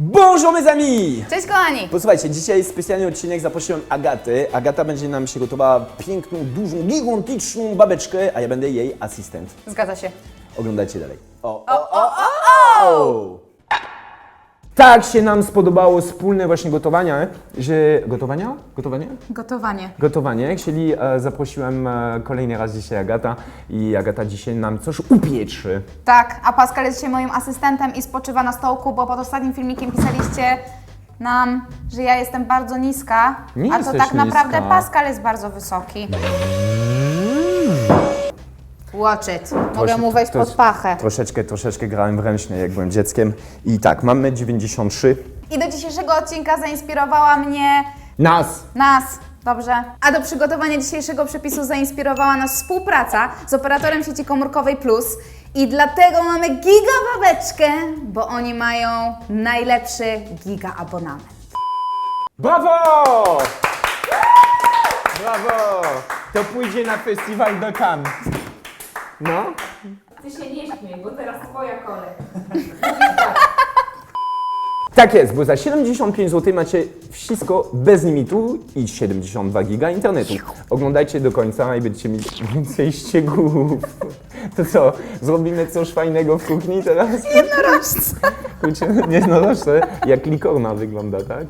Bonjour mes amis! Cześć kochani! Posłuchajcie, dzisiaj specjalny odcinek zaprosiłem Agatę. Agata będzie nam przygotowała piękną, dużą, gigantyczną babeczkę, a ja będę jej asystent. Zgadza się. Oglądajcie dalej. O, o, o, o, o! Tak się nam spodobało wspólne właśnie gotowanie, że... Gotowania? Gotowanie? Gotowanie. Gotowanie, czyli e, zaprosiłem e, kolejny raz dzisiaj Agata i Agata dzisiaj nam coś upieczy. Tak, a Pascal jest dzisiaj moim asystentem i spoczywa na stołku, bo pod ostatnim filmikiem pisaliście nam, że ja jestem bardzo niska, Nie a to jesteś tak naprawdę niska. Pascal jest bardzo wysoki. It. Mogę mu wejść pod pachę. Troszeczkę, troszeczkę grałem w ręcznie, jak byłem dzieckiem. I tak, mamy 93. I do dzisiejszego odcinka zainspirowała mnie Nas! Nas, dobrze. A do przygotowania dzisiejszego przepisu zainspirowała nas współpraca z operatorem sieci komórkowej Plus. I dlatego mamy gigababeczkę, bo oni mają najlepszy giga abonament. Brawo! Brawo! To pójdzie na festiwal do Cannes. No? Ty się nie śmiej, bo teraz twoja kolej. Tak jest, bo za 75 zł macie wszystko bez limitu i 72 giga internetu. Oglądajcie do końca i będziecie mieć więcej ściegów. To co, zrobimy coś fajnego w kuchni teraz? Jednorożce. Kurczę, jednorożce, jak likorna wygląda, tak?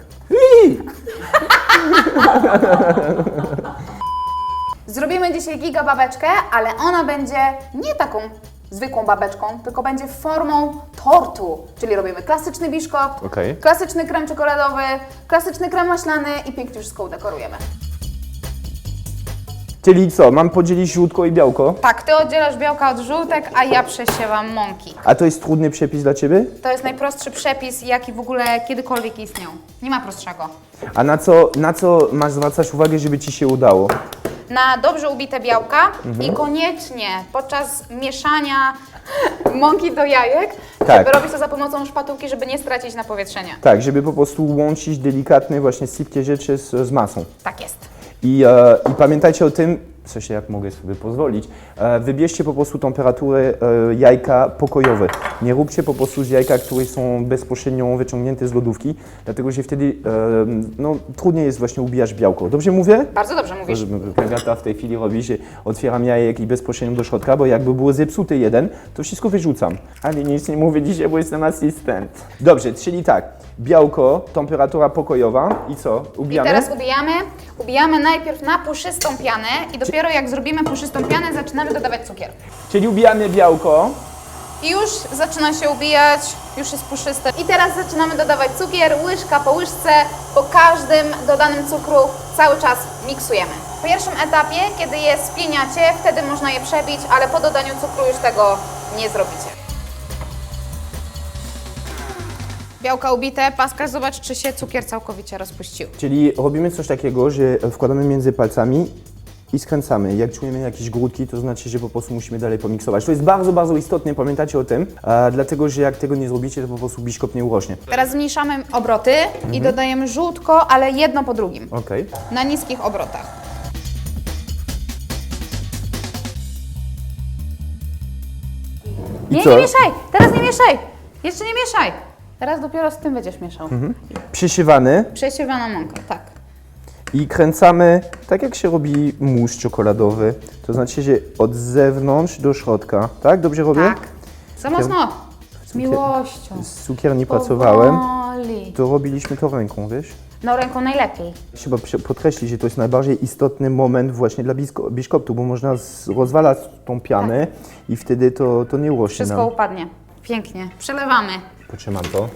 Zrobimy dzisiaj gigababeczkę, ale ona będzie nie taką zwykłą babeczką, tylko będzie formą tortu. Czyli robimy klasyczny biszkopt, Okej. klasyczny krem czekoladowy, klasyczny krem maślany i pięknie wszystko udekorujemy. Czyli co, mam podzielić żółtko i białko? Tak, ty oddzielasz białka od żółtek, a ja przesiewam mąki. A to jest trudny przepis dla Ciebie? To jest najprostszy przepis, jaki w ogóle kiedykolwiek istniał. Nie ma prostszego. A na co, na co masz zwracać uwagę, żeby Ci się udało? Na dobrze ubite białka Mhm. i koniecznie podczas mieszania mąki do jajek, Tak. żeby robić to za pomocą szpatułki, żeby nie stracić napowietrzenia. Tak, żeby po prostu łączyć delikatne właśnie sypkie rzeczy z, z masą. Tak jest. I, e, I pamiętajcie o tym, co się jak mogę sobie pozwolić, e, wybierzcie po prostu temperaturę e, jajka pokojowe. Nie róbcie po prostu z jajka, które są bezpośrednio wyciągnięte z lodówki, dlatego że wtedy e, no, trudniej jest właśnie ubijać białko. Dobrze mówię? Bardzo dobrze mówisz. Agata w tej chwili robi, że otwieram jajek i bezpośrednio do środka, bo jakby było zepsuty jeden, to wszystko wyrzucam. Ale nic nie mówię dzisiaj, bo jestem asystent. Dobrze, czyli tak, białko, temperatura pokojowa i co? I Ubijamy? teraz ubijamy. Ubijamy najpierw na puszystą pianę i dopiero jak zrobimy puszystą pianę, zaczynamy dodawać cukier. Czyli ubijamy białko. I już zaczyna się ubijać, już jest puszyste. I teraz zaczynamy dodawać cukier, łyżka po łyżce. Po każdym dodanym cukru cały czas miksujemy. W pierwszym etapie, kiedy je spieniacie, wtedy można je przebić, ale po dodaniu cukru już tego nie zrobicie. Białka ubite, Pascal, zobacz, czy się cukier całkowicie rozpuścił. Czyli robimy coś takiego, że wkładamy między palcami i skręcamy. Jak czujemy jakieś grudki, to znaczy, że po prostu musimy dalej pomiksować. To jest bardzo, bardzo istotne, pamiętajcie o tym, a, dlatego że jak tego nie zrobicie, to po prostu biszkop nie urośnie. Teraz zmniejszamy obroty i dodajemy żółtko, ale jedno po drugim. Okej. Na niskich obrotach. I Nie, co? nie mieszaj! Teraz nie mieszaj! Jeszcze nie mieszaj! Teraz dopiero z tym będziesz mieszał. Przysiewany Przesiewana mąka, tak. i kręcamy tak, jak się robi mus czekoladowy. To znaczy, że od zewnątrz do środka. Tak? Dobrze robię? Tak. Za mocno. Z miłością. Z cukier nie pracowałem. Powoli. To robiliśmy to ręką, wiesz? No ręką najlepiej. Trzeba przy- podkreślić, że to jest najbardziej istotny moment właśnie dla bisko- biszkoptu, bo można z- rozwalać tą pianę i wtedy to, to nie urośnie Wszystko nam. upadnie. Pięknie. Przelewamy. Potrzymam to.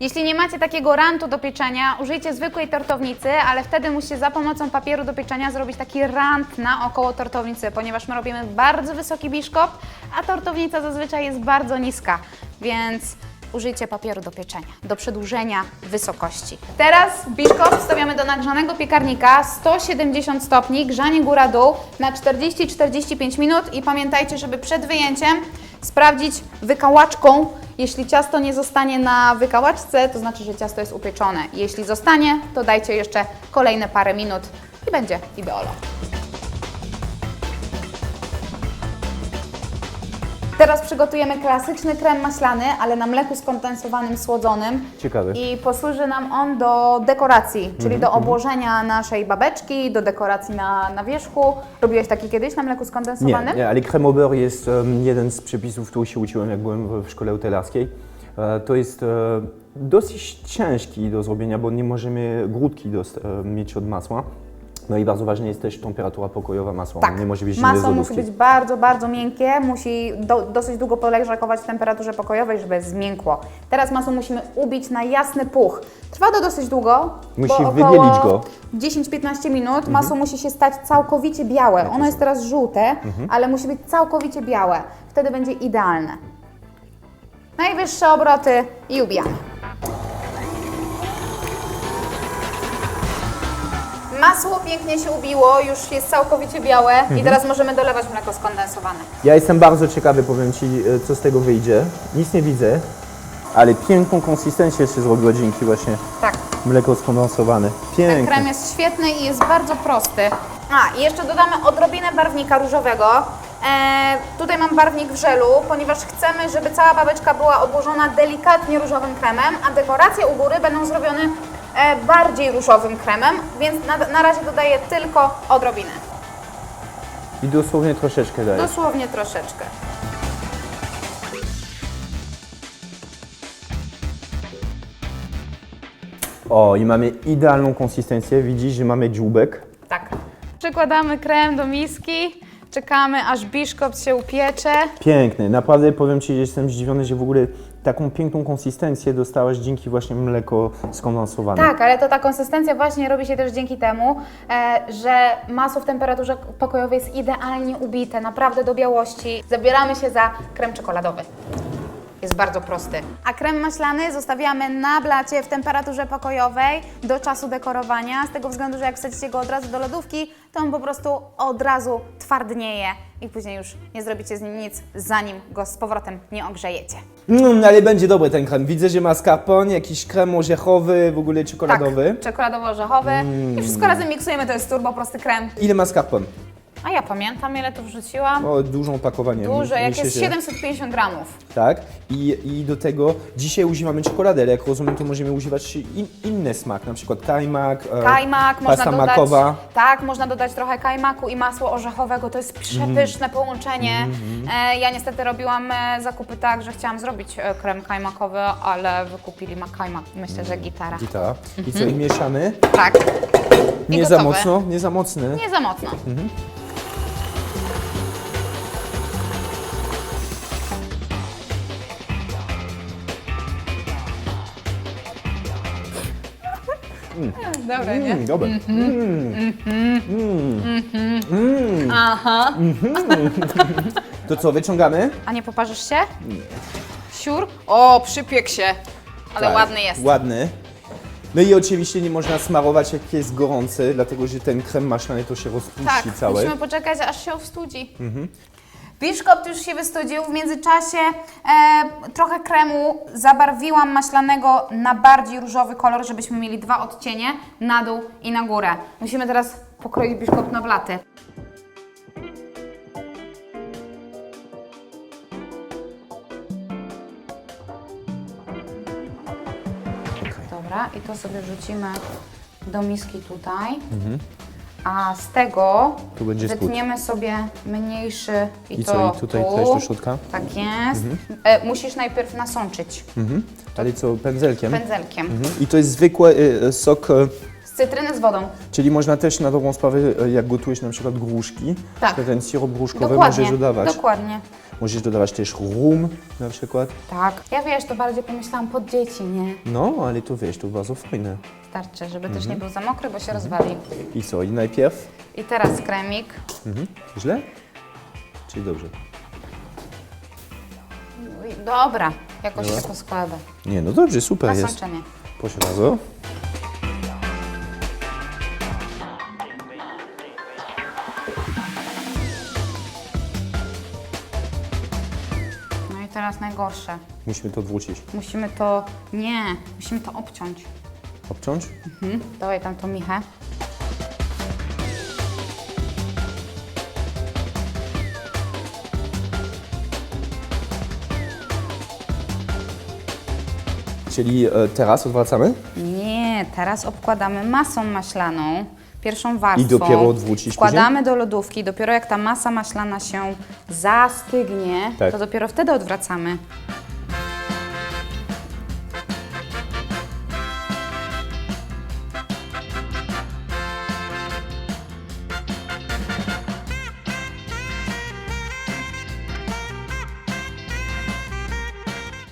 Jeśli nie macie takiego rantu do pieczenia, użyjcie zwykłej tortownicy, ale wtedy musicie za pomocą papieru do pieczenia zrobić taki rant naokoło tortownicy, ponieważ my robimy bardzo wysoki biszkopt, a tortownica zazwyczaj jest bardzo niska, więc użyjcie papieru do pieczenia, do przedłużenia wysokości. Teraz biszkopt stawiamy do nagrzanego piekarnika 170 stopni, grzanie góra-dół na 40-45 minut i pamiętajcie, żeby przed wyjęciem sprawdzić wykałaczką, jeśli ciasto nie zostanie na wykałaczce, to znaczy, że ciasto jest upieczone. Jeśli zostanie, to dajcie jeszcze kolejne parę minut i będzie ideolo. Teraz przygotujemy klasyczny krem maślany, ale na mleku skondensowanym, słodzonym. Ciekawy. I posłuży nam on do dekoracji, czyli Mhm, do obłożenia naszej babeczki, do dekoracji na, na wierzchu. Robiłeś taki kiedyś na mleku Nie, skondensowanym? nie, ale creme au beurre jest em, jeden z przepisów, który się uczyłem, jak byłem w- w szkole hotelarskiej. E, To jest e, dosyć ciężki do zrobienia, bo nie możemy grudki dost, e, mieć od masła. No i bardzo ważna jest też temperatura pokojowa masła. Tak. Nie może być zimne z Masło musi lodówki. być bardzo, bardzo miękkie, musi do, dosyć długo poleżakować w temperaturze pokojowej, żeby zmiękło. Teraz masło musimy ubić na jasny puch. Trwa to dosyć długo. Musi bo około wybielić go. 10-15 minut masło musi się stać całkowicie białe. Ono jest teraz żółte, ale musi być całkowicie białe. Wtedy będzie idealne. Najwyższe obroty i ubijamy. Masło pięknie się ubiło, już jest całkowicie białe i teraz możemy dolewać mleko skondensowane. Ja jestem bardzo ciekawy, powiem Ci, e, co z tego wyjdzie. Nic nie widzę, ale piękną konsystencję się zrobiło dzięki właśnie Tak, mleko skondensowane. ten Pięknie. krem jest świetny i jest bardzo prosty. A, i jeszcze dodamy odrobinę barwnika różowego. E, tutaj mam barwnik w żelu, ponieważ chcemy, żeby cała babeczka była obłożona delikatnie różowym kremem, a dekoracje u góry będą zrobione bardziej różowym kremem, więc na, na razie dodaję tylko odrobinę. I dosłownie troszeczkę daję. Dosłownie troszeczkę. O, i mamy idealną konsystencję. Widzisz, że mamy dzióbek. Tak. Przykładamy krem do miski, czekamy aż biszkopt się upiecze. Piękny. Naprawdę powiem Ci, że jestem zdziwiony, że w ogóle taką piękną konsystencję dostałaś dzięki właśnie mleko skondensowane. Tak, ale to ta konsystencja właśnie robi się też dzięki temu, e, że masło w temperaturze pokojowej jest idealnie ubite, naprawdę do białości. Zabieramy się za krem czekoladowy. Jest bardzo prosty. A krem maślany zostawiamy na blacie w temperaturze pokojowej do czasu dekorowania, z tego względu, że jak wsadzicie go od razu do lodówki, to on po prostu od razu twardnieje i później już nie zrobicie z nim nic, zanim go z powrotem nie ogrzejecie. Mm, ale będzie dobry ten krem. Widzę, że ma scarpone, jakiś krem orzechowy, w ogóle czekoladowy. Tak, czekoladowo-orzechowy. I wszystko razem miksujemy, to jest turbo prosty krem. Ile ma scarpone? A ja pamiętam, ile tu wrzuciłam. O, dużą opakowanie. Duże, jak jest że- 750 gramów. Tak. I, I do tego dzisiaj używamy czekolady, ale jak rozumiem, to możemy używać in, inny smak, na przykład kajmak, e, Kajmak, można pasta dodać. makowa. Tak, można dodać trochę kajmaku i masło orzechowego. To jest przepyszne Mhm. połączenie. E, ja niestety robiłam e, zakupy tak, że chciałam zrobić e, krem kajmakowy, ale wykupili ma kajmak. Myślę, że gitara. Gitara. I co, i mieszamy? Tak. I Nie za mocno, nie za mocny. Nie za mocno. Dobre, nie? Mm, Dobre. Aha. To co, wyciągamy? A nie poparzysz się? Siur? O, przypiek się. Ale Tak, ładny jest. Ładny. No i oczywiście nie można smarować jak jest gorący, dlatego że ten krem maślany to się rozpuści Tak, cały. musimy poczekać, aż się ostudzi. Biszkopt już się wystudził. W międzyczasie e, trochę kremu zabarwiłam maślanego na bardziej różowy kolor, żebyśmy mieli dwa odcienie, na dół i na górę. Musimy teraz pokroić biszkopt na blaty. Dobra, i to sobie wrzucimy do miski tutaj. A z tego Tu będzie spód. wytniemy sobie mniejszy i, I to co, i tutaj tu. też do środka? Tak jest. E, musisz najpierw nasączyć Mhm. Ale co, pędzelkiem? pędzelkiem. Mhm. I to jest zwykły e, sok, Z cytryny z wodą. czyli można też na dobrą sprawę, e, jak gotujesz na przykład gruszki, Tak. to ten sirop gruszkowy Dokładnie. możesz dodawać. Dokładnie. Możesz dodawać też rum na przykład. Tak. Ja wiesz, to bardziej pomyślałam pod dzieci, nie? No, ale to wiesz, to bardzo fajne. Starczy, żeby też Mhm. nie był za mokry, bo się rozwali. I co, i najpierw? I teraz kremik. Mhm. Źle? Czy dobrze? Dobra, jakoś się poskłada. Nie, no dobrze, super jest. Nasączenie. Proszę bardzo. teraz najgorsze. Musimy to odwrócić. Musimy to... Nie, musimy to obciąć. Obciąć? Mhm. Dawaj tam to Michę. Czyli e, teraz odwracamy? Nie, teraz obkładamy masą maślaną pierwszą warstwą. I dopiero odwrócić Wkładamy do lodówki, dopiero jak ta masa maślana się zastygnie, Tak. to dopiero wtedy odwracamy.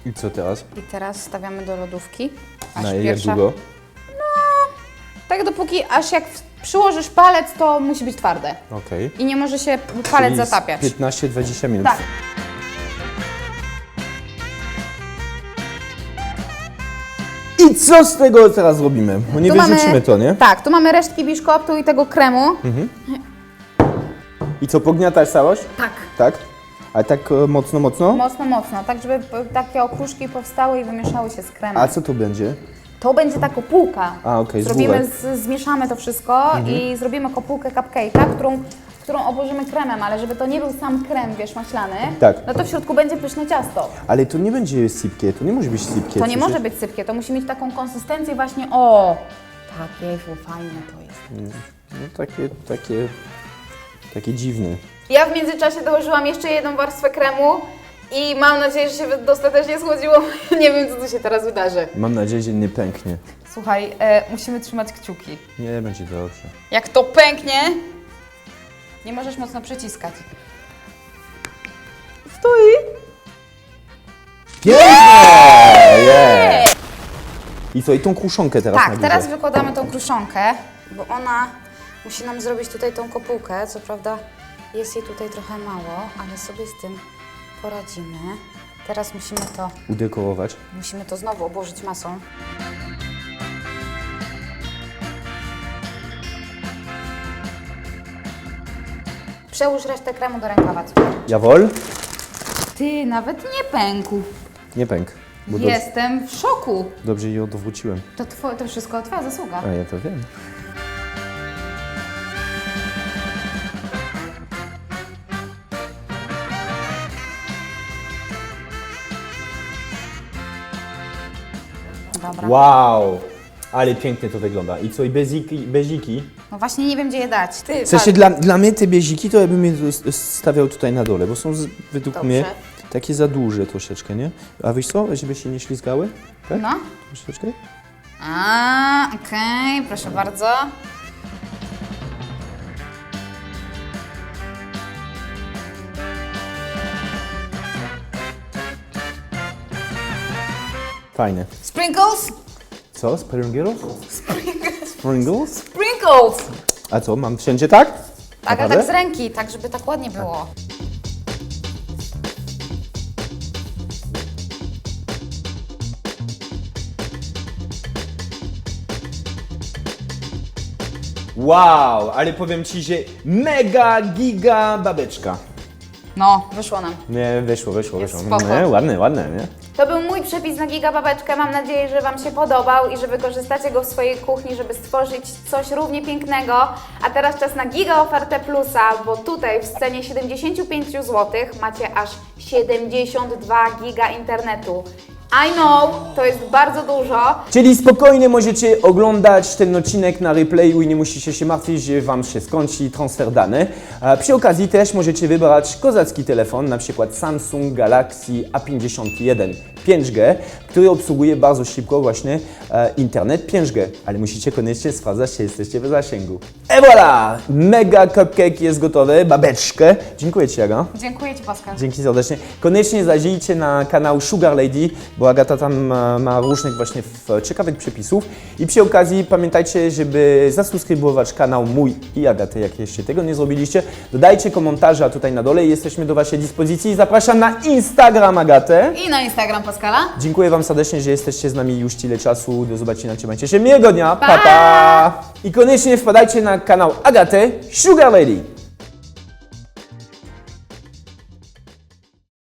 i co teraz? I teraz stawiamy do lodówki. Aż Na jak pierwsza... długo? Tak dopóki, aż jak przyłożysz palec, to musi być twarde. Okej. I nie może się palec Czyli z zatapiać. 15-20 minut. Tak. I co z tego teraz zrobimy? Bo nie Tu mamy- wyrzucimy to, nie? Tak, tu mamy resztki biszkoptu i tego kremu. I co, pogniatasz całość? Tak. Tak? A tak e, mocno, mocno? Mocno, mocno, tak żeby p- takie okruszki powstały i wymieszały się z kremem. A co to będzie? To będzie ta kopułka. A, okej, z Zrobimy, bułek. z, zmieszamy to wszystko i zrobimy kopułkę cupcake'a, którą, którą obłożymy kremem, ale żeby to nie był sam krem, wiesz, maślany, Tak. no to w środku będzie pyszne ciasto. Ale to nie będzie sypkie, to nie może być sypkie. To nie może być sypkie, to musi mieć taką konsystencję właśnie, o, takie fajne to jest. No takie, takie, takie dziwne. Ja w międzyczasie dołożyłam jeszcze jedną warstwę kremu i mam nadzieję, że się dostatecznie schłodziło. nie wiem, co tu się teraz wydarzy. Mam nadzieję, że nie pęknie. Słuchaj, e, musimy trzymać kciuki. Nie, będzie dobrze. Jak to pęknie, nie możesz mocno przyciskać. Stoi! Pięknie! Yeah! I co, i tą kruszonkę teraz na Tak, górze? teraz wykładamy tą kruszonkę, bo ona musi nam zrobić tutaj tą kopułkę. Co prawda jest jej tutaj trochę mało, ale sobie z tym poradzimy. Teraz musimy to, Udekorować. musimy to znowu obłożyć masą. Przełóż resztę kremu do rękawa. Jawol? Ty, nawet nie pękł. Nie pęk. Bo dobrze, Jestem w szoku. dobrze je odwróciłem. To, to wszystko twoja zasługa. A ja to wiem. Dobra. Wow! Ale pięknie to wygląda. I co, i beziki? beziki? No właśnie nie wiem, gdzie je dać. Ty, W sensie dla, dla mnie te beziki to ja bym je stawiał tutaj na dole, bo są z, według Dobrze. mnie takie za duże troszeczkę, nie? A wiesz co, żeby się nie ślizgały? Tak? No. Troszeczkę? A, okej, proszę bardzo. Sprinkles? Co? Springles? Springles? Sprinkles! A co, mam wszędzie tak? Tak, a Naprawdę? tak z ręki, tak żeby tak ładnie było. Wow, ale powiem Ci, że mega giga babeczka. No, wyszło nam. Nie, wyszło, wyszło, wyszło. spoko. Nie, ładne, ładne, nie? To był mój przepis na gigababeczkę. Mam nadzieję, że Wam się podobał i że wykorzystacie go w swojej kuchni, żeby stworzyć coś równie pięknego. A teraz czas na Giga Ofertę Plusa, bo tutaj w cenie 75 zł macie aż 72 giga internetu. I know, to jest bardzo dużo, Czyli spokojnie możecie oglądać ten odcinek na replayu i nie musicie się martwić, że Wam się skończy transfer dany. A przy okazji też możecie wybrać kozacki telefon, na przykład Samsung Galaxy A51 5G, który obsługuje bardzo szybko właśnie e, internet 5G, ale musicie koniecznie sprawdzać, czy jesteście w zasięgu. Et voilà! Mega cupcake jest gotowy, babeczkę. Dziękuję Ci, Aga. Dziękuję Ci, Pascal. Dzięki serdecznie. Koniecznie zajrzyjcie na kanał Sugar Lady, bo Agata tam e, ma różnych właśnie w- ciekawych przepisów. I przy okazji pamiętajcie, żeby zasubskrybować kanał mój i Agaty, jak jeszcze tego nie zrobiliście. Dodajcie komentarze tutaj na dole i jesteśmy do Waszej dyspozycji. Zapraszam na Instagram Agatę. I na Instagram Dziękuję Wam serdecznie, że jesteście z nami już tyle czasu. Do zobaczenia, trzymajcie się. Miłego dnia. Pa! pa, pa. I koniecznie wpadajcie na kanał Agaty Sugar Lady.